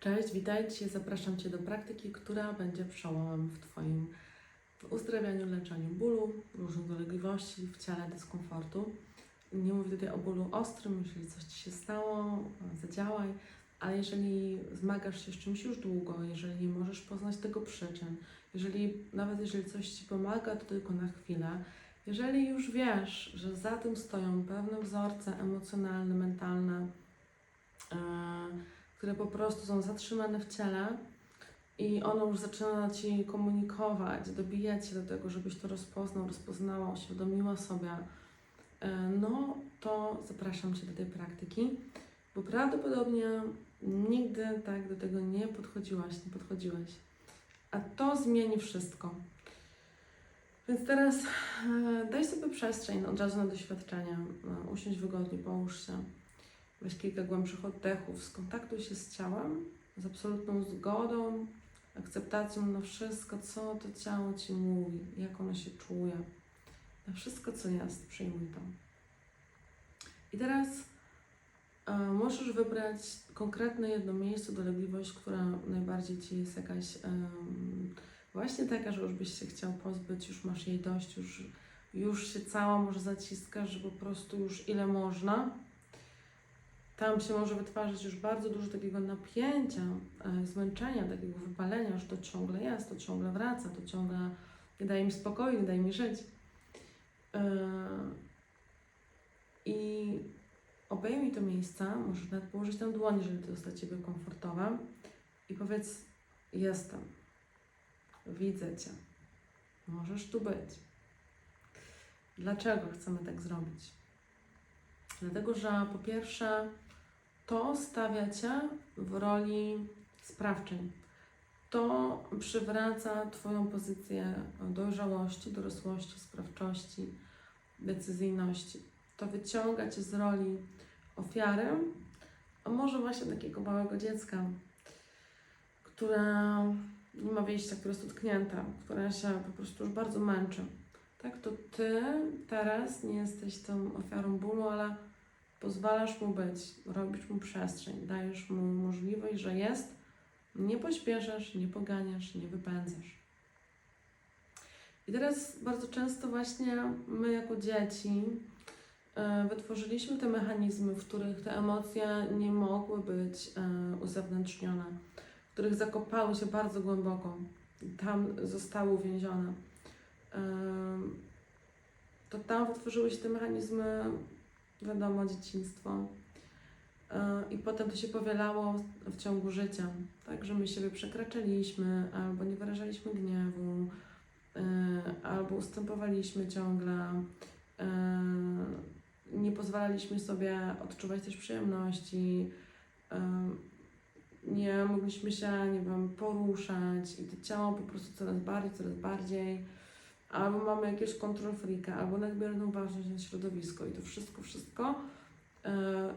Cześć, witajcie. Zapraszam Cię do praktyki, która będzie przełomem w Twoim uzdrawianiu, leczeniu bólu, różnych dolegliwości w ciele, dyskomfortu. Nie mówię tutaj o bólu ostrym, jeżeli coś Ci się stało, zadziałaj, ale jeżeli zmagasz się z czymś już długo, jeżeli nie możesz poznać tego przyczyn, jeżeli nawet jeżeli coś Ci pomaga, to tylko na chwilę, jeżeli już wiesz, że za tym stoją pewne wzorce emocjonalne, mentalne, e, które po prostu są zatrzymane w ciele i ono już zaczyna Ci komunikować, dobijać się do tego, żebyś to rozpoznał, rozpoznała, uświadomiła sobie, e, no to zapraszam Cię do tej praktyki, bo prawdopodobnie nigdy tak do tego nie podchodziłaś, nie podchodziłeś. A to zmieni wszystko. Więc teraz e, daj sobie przestrzeń od razu na doświadczenie. E, Usiądź wygodnie, połóż się. Weź kilka głębszych oddechów, skontaktuj się z ciałem, z absolutną zgodą, akceptacją na wszystko, co to ciało Ci mówi, jak ono się czuje, na wszystko, co jest, przyjmuj to. I teraz e, możesz wybrać konkretne jedno miejsce, dolegliwość, która najbardziej Ci jest jakaś em, właśnie taka, że już byś się chciał pozbyć, już masz jej dość, już, już się cała może zaciskasz, po prostu już ile można. Tam się może wytwarzać już bardzo dużo takiego napięcia, e, zmęczenia, takiego wypalenia, że to ciągle jest, to ciągle wraca, to ciągle nie daje mi spokoju, nie daje mi żyć. E, I obejmij to miejsce, możesz nawet położyć tam dłoń, jeżeli to jest Ciebie komfortowe i powiedz, jestem, widzę Cię, możesz tu być. Dlaczego chcemy tak zrobić? Dlatego, że po pierwsze, to stawia Cię w roli sprawczej. To przywraca Twoją pozycję dojrzałości, dorosłości, sprawczości, decyzyjności. To wyciąga Cię z roli ofiary, a może właśnie takiego małego dziecka, która nie ma wyjścia, która jest utknięta, która się po prostu już bardzo męczy. Tak, to Ty teraz nie jesteś tą ofiarą bólu, ale pozwalasz mu być, robisz mu przestrzeń, dajesz mu możliwość, że jest, nie pośpieszasz, nie poganiasz, nie wypędzasz. I teraz bardzo często właśnie my jako dzieci e, wytworzyliśmy te mechanizmy, w których te emocje nie mogły być e, uzewnętrznione, w których zakopały się bardzo głęboko tam zostały uwięzione. E, To tam wytworzyły się te mechanizmy wiadomo, dzieciństwo. E, I potem to się powielało w ciągu życia. Tak, że my siebie przekraczaliśmy, albo nie wyrażaliśmy gniewu, e, albo ustępowaliśmy ciągle. e, Nie pozwalaliśmy sobie odczuwać też przyjemności. Nie mogliśmy się, nie wiem, poruszać i to ciało po prostu coraz bardziej, coraz bardziej albo mamy jakiegoś control freaka, albo nadmierną ważność na środowisko i to wszystko, wszystko e,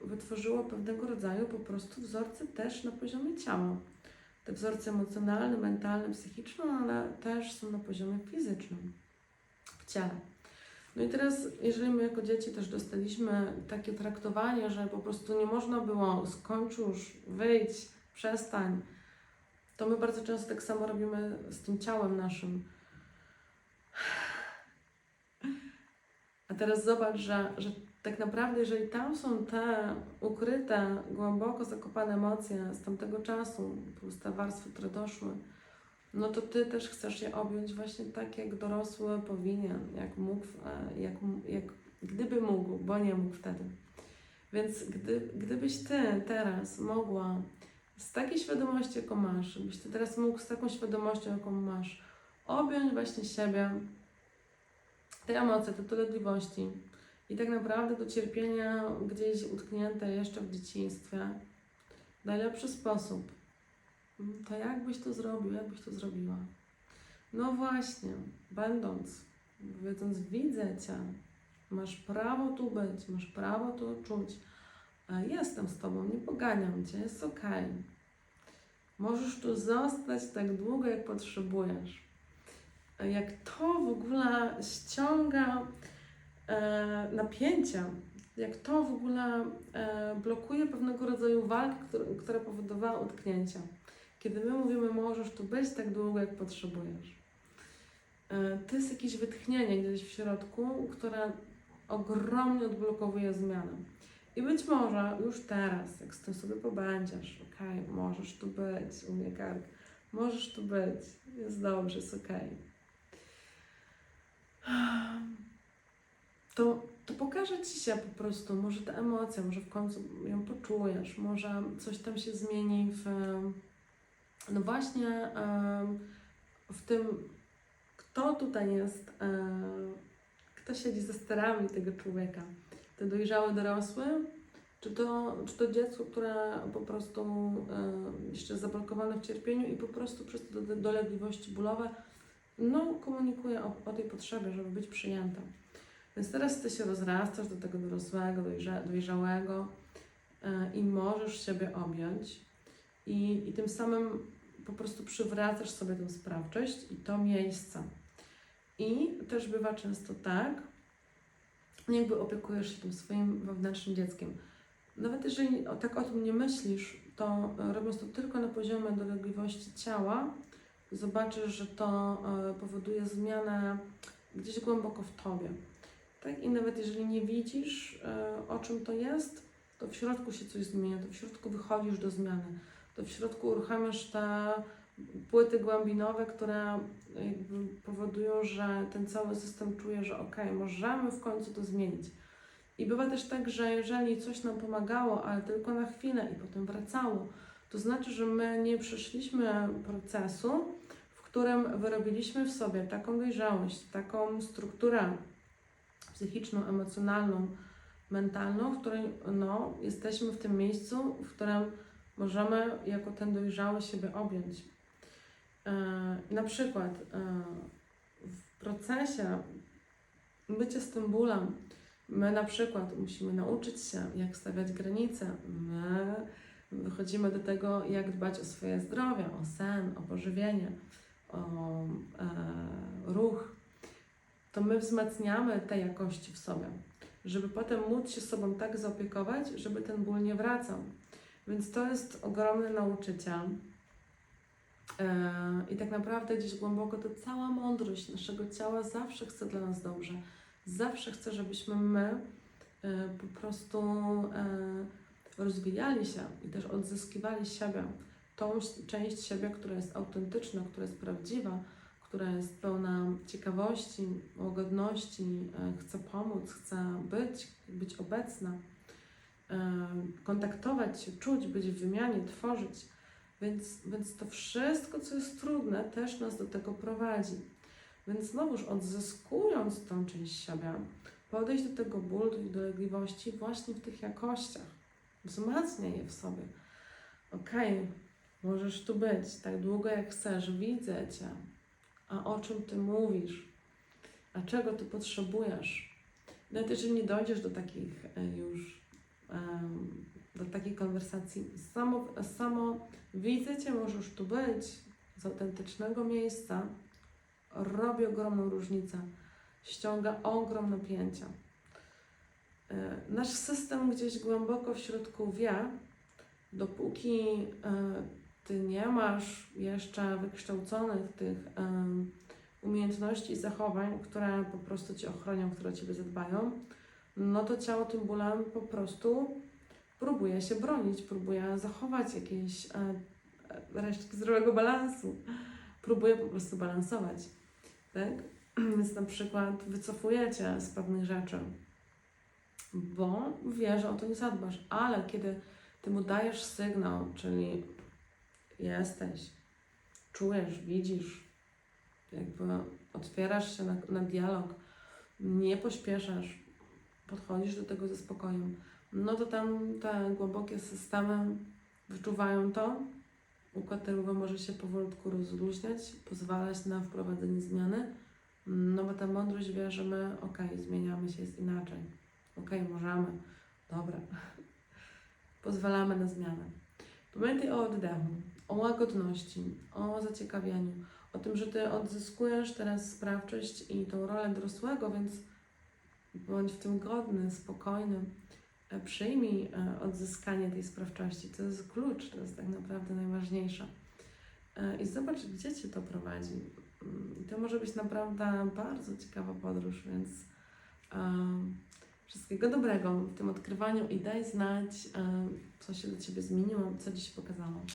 wytworzyło pewnego rodzaju po prostu wzorce też na poziomie ciała. Te wzorce emocjonalne, mentalne, psychiczne, ale też są na poziomie fizycznym, w ciele. No i teraz, jeżeli my jako dzieci też dostaliśmy takie traktowanie, że po prostu nie można było skończ już, wyjdź, przestań, to my bardzo często tak samo robimy z tym ciałem naszym. Teraz zobacz, że, że tak naprawdę, jeżeli tam są te ukryte, głęboko zakopane emocje z tamtego czasu, plus te warstwy, które doszły, no to ty też chcesz je objąć właśnie tak, jak dorosły powinien, jak mógł, e, jak, jak gdyby mógł, bo nie mógł wtedy. Więc gdy, gdybyś ty teraz mogła z takiej świadomości, jaką masz, byś ty teraz mógł z taką świadomością, jaką masz, objąć właśnie siebie, te emocje, te dolegliwości i tak naprawdę to cierpienia gdzieś utknięte jeszcze w dzieciństwie najlepszy sposób. To jak byś to zrobił, jak byś to zrobiła? No właśnie, będąc, wiedząc, widzę Cię, masz prawo tu być, masz prawo to czuć. Jestem z Tobą, nie poganiam Cię, jest okej. Możesz tu zostać tak długo, jak potrzebujesz jak to w ogóle ściąga e, napięcia, jak to w ogóle e, blokuje pewnego rodzaju walki, które, które powodowała utknięcia. Kiedy my mówimy, możesz tu być tak długo, jak potrzebujesz. E, to jest jakieś wytchnienie gdzieś w środku, które ogromnie odblokowuje zmianę. I być może już teraz, jak z tym sobie pobędziesz, okej, możesz tu być, u mnie kark, możesz tu być, jest dobrze, jest okej. To, to pokaże Ci się po prostu, może ta emocja, może w końcu ją poczujesz, może coś tam się zmieni w, no właśnie w tym, kto tutaj jest, kto siedzi za sterami tego człowieka. Ten dojrzały dorosły, czy to, czy to dziecko, które po prostu jeszcze jest zablokowane w cierpieniu i po prostu przez te do- dolegliwości bólowe no, komunikuje o, o tej potrzebie, żeby być przyjęta. Więc teraz Ty się rozrastasz do tego dorosłego, dojrza, dojrzałego e, i możesz siebie objąć i, i tym samym po prostu przywracasz sobie tę sprawczość i to miejsce. I też bywa często tak, jakby opiekujesz się tym swoim wewnętrznym dzieckiem. Nawet jeżeli tak o tym nie myślisz, to e, robiąc to tylko na poziomie dolegliwości ciała, zobaczysz, że to e, powoduje zmianę gdzieś głęboko w tobie. Tak? I nawet jeżeli nie widzisz, e, o czym to jest, to w środku się coś zmienia, to w środku wychodzisz do zmiany, to w środku uruchamiasz te płyty głębinowe, które jakby powodują, że ten cały system czuje, że ok, możemy w końcu to zmienić. I bywa też tak, że jeżeli coś nam pomagało, ale tylko na chwilę i potem wracało, to znaczy, że my nie przeszliśmy procesu, w którym wyrobiliśmy w sobie taką dojrzałość, taką strukturę psychiczną, emocjonalną, mentalną, w której no, jesteśmy w tym miejscu, w którym możemy jako ten dojrzały siebie objąć. E, na przykład e, w procesie bycia z tym bólem, my na przykład musimy nauczyć się, jak stawiać granice. My wychodzimy do tego, jak dbać o swoje zdrowie, o sen, o pożywienie, o e, ruch. To my wzmacniamy te jakości w sobie, żeby potem móc się sobą tak zaopiekować, żeby ten ból nie wracał. Więc to jest ogromny nauczyciel. E, I tak naprawdę gdzieś głęboko to cała mądrość naszego ciała zawsze chce dla nas dobrze. Zawsze chce, żebyśmy my e, po prostu e, rozwijali się i też odzyskiwali siebie, tą część siebie, która jest autentyczna, która jest prawdziwa, która jest pełna ciekawości, łagodności, e, chce pomóc, chce być, być obecna, e, kontaktować się, czuć, być w wymianie, tworzyć. Więc, więc to wszystko, co jest trudne, też nas do tego prowadzi. Więc znowuż odzyskując tą część siebie, podejść do tego bólu, tej dolegliwości właśnie w tych jakościach. Wzmacniaj je w sobie. Okej, możesz tu być tak długo jak chcesz, widzę Cię. A o czym Ty mówisz? A czego Ty potrzebujesz? Nawet jeżeli nie dojdziesz do takich e, już, do takiej konwersacji, samo, samo widzę Cię, możesz tu być, z autentycznego miejsca, robi ogromną różnicę, ściąga ogrom napięcia. E, Nasz system gdzieś głęboko w środku wie, dopóki e, ty nie masz jeszcze wykształconych tych em, umiejętności i zachowań, które po prostu cię ochronią, które ciebie zadbają, no to ciało tym bólem po prostu próbuje się bronić, próbuje zachować jakieś e, e, resztki zdrowego balansu, próbuje po prostu balansować. Tak? Więc na przykład wycofujecie z pewnych rzeczy, bo wie, że o to nie zadbasz, ale kiedy ty mu dajesz sygnał, czyli jesteś, czujesz, widzisz, jakby otwierasz się na, na dialog, nie pośpieszasz, podchodzisz do tego ze spokojem, no to tam te głębokie systemy wyczuwają to, układ nerwowy może się powolutku rozluźniać, pozwalać na wprowadzenie zmiany, no bo ta mądrość wie, że my, okej, zmieniamy się, jest inaczej, okej, możemy, dobra, pozwalamy na zmianę. Pamiętaj o oddechu, o łagodności, o zaciekawieniu, o tym, że Ty odzyskujesz teraz sprawczość i tą rolę dorosłego, więc bądź w tym godny, spokojny. E, Przyjmij e, odzyskanie tej sprawczości. To jest klucz, to jest tak naprawdę najważniejsze. E, I zobacz, gdzie Cię to prowadzi. Mm, To może być naprawdę bardzo ciekawa podróż, więc e, wszystkiego dobrego w tym odkrywaniu i daj znać, co się do Ciebie zmieniło, co Ci się pokazało.